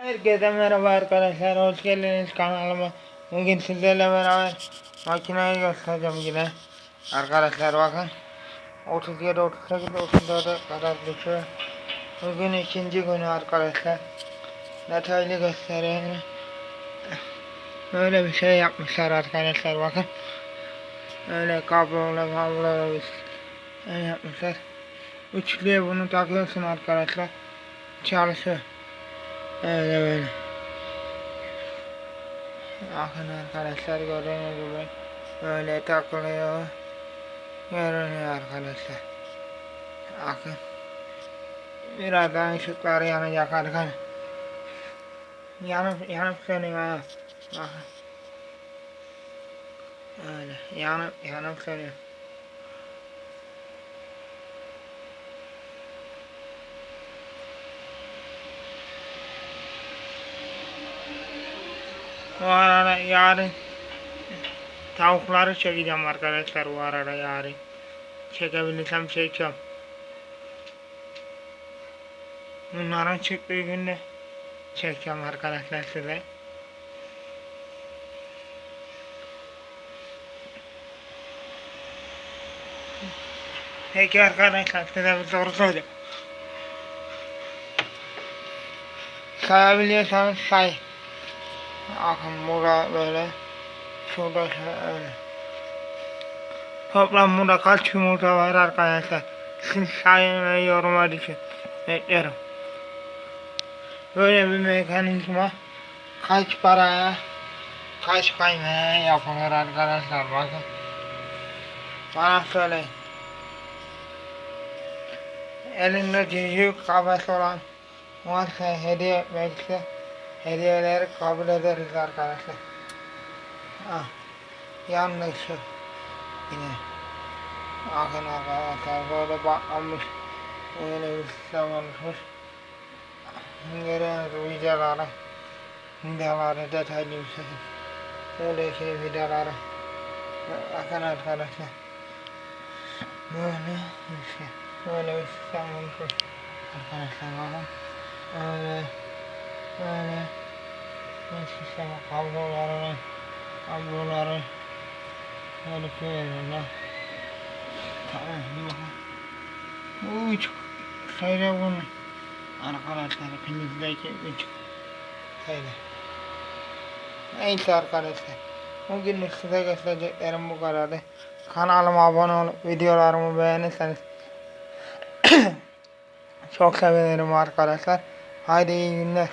Herkese merhaba arkadaşlar, hoş geldiniz kanalıma. Bugün sizlerle beraber makineyi göstereceğim yine. Arkadaşlar bakın. 37, 38, 34'e kadar düşüyor. Bugün ikinci günü arkadaşlar. Detaylı göstereyim. Böyle bir şey yapmışlar arkadaşlar bakın. Öyle kablolu bir şey yapmışlar. Üçlüye bunu takıyorsun arkadaşlar. Çalışıyor. Öyle böyle. Bakın arkadaşlar gördüğünüz gibi böyle takılıyor. Görünüyor arkadaşlar. Bakın. Birazdan ışıkları yanacak arkadaşlar. Yanıp yanıp sönüyor. Bakın. Öyle yanıp yanıp sönüyor. Bu arada yarın tavukları çekeceğim arkadaşlar bu arada yarın. Çekebilirsem çekeceğim. Bunların çıktığı günde çekeceğim arkadaşlar size. Peki arkadaşlar size bir soru soracağım. Sayabiliyorsanız say. Burada böyle. Şurada şöyle. Toplam burada kaç yumurta var arkadaşlar? Siz sayın ve yoruma düşün. Bekliyorum. Böyle bir mekanizma kaç paraya kaç kaymaya yapılır arkadaşlar bakın. Bana söyleyin. Elinde cücük kafası olan varsa hediye etmekse hediyeleri kabul ederiz arkadaşlar. Ah, yanlış. Yine. Bakın arkadaşlar böyle bakmamış. Böyle bir sistem oluşmuş. Görüyorsunuz videoları. Videoları detaylı bir şekilde. Böyle şey videoları. Bakın arkadaşlar. Böyle bir şey. Böyle bir sistem oluşmuş. Arkadaşlar bakın. Öyle. Böyle. Sistem kabloları. Kabloları. Şey veriyorlar. Tamam. Bu üç sayıda bunu. Arkadaşlar hepinizdeki üç sayıda. Neyse arkadaşlar. Bugünlük size göstereceklerim bu kadardı. Kanalıma abone olup videolarımı beğenirseniz çok sevinirim arkadaşlar. Haydi iyi günler.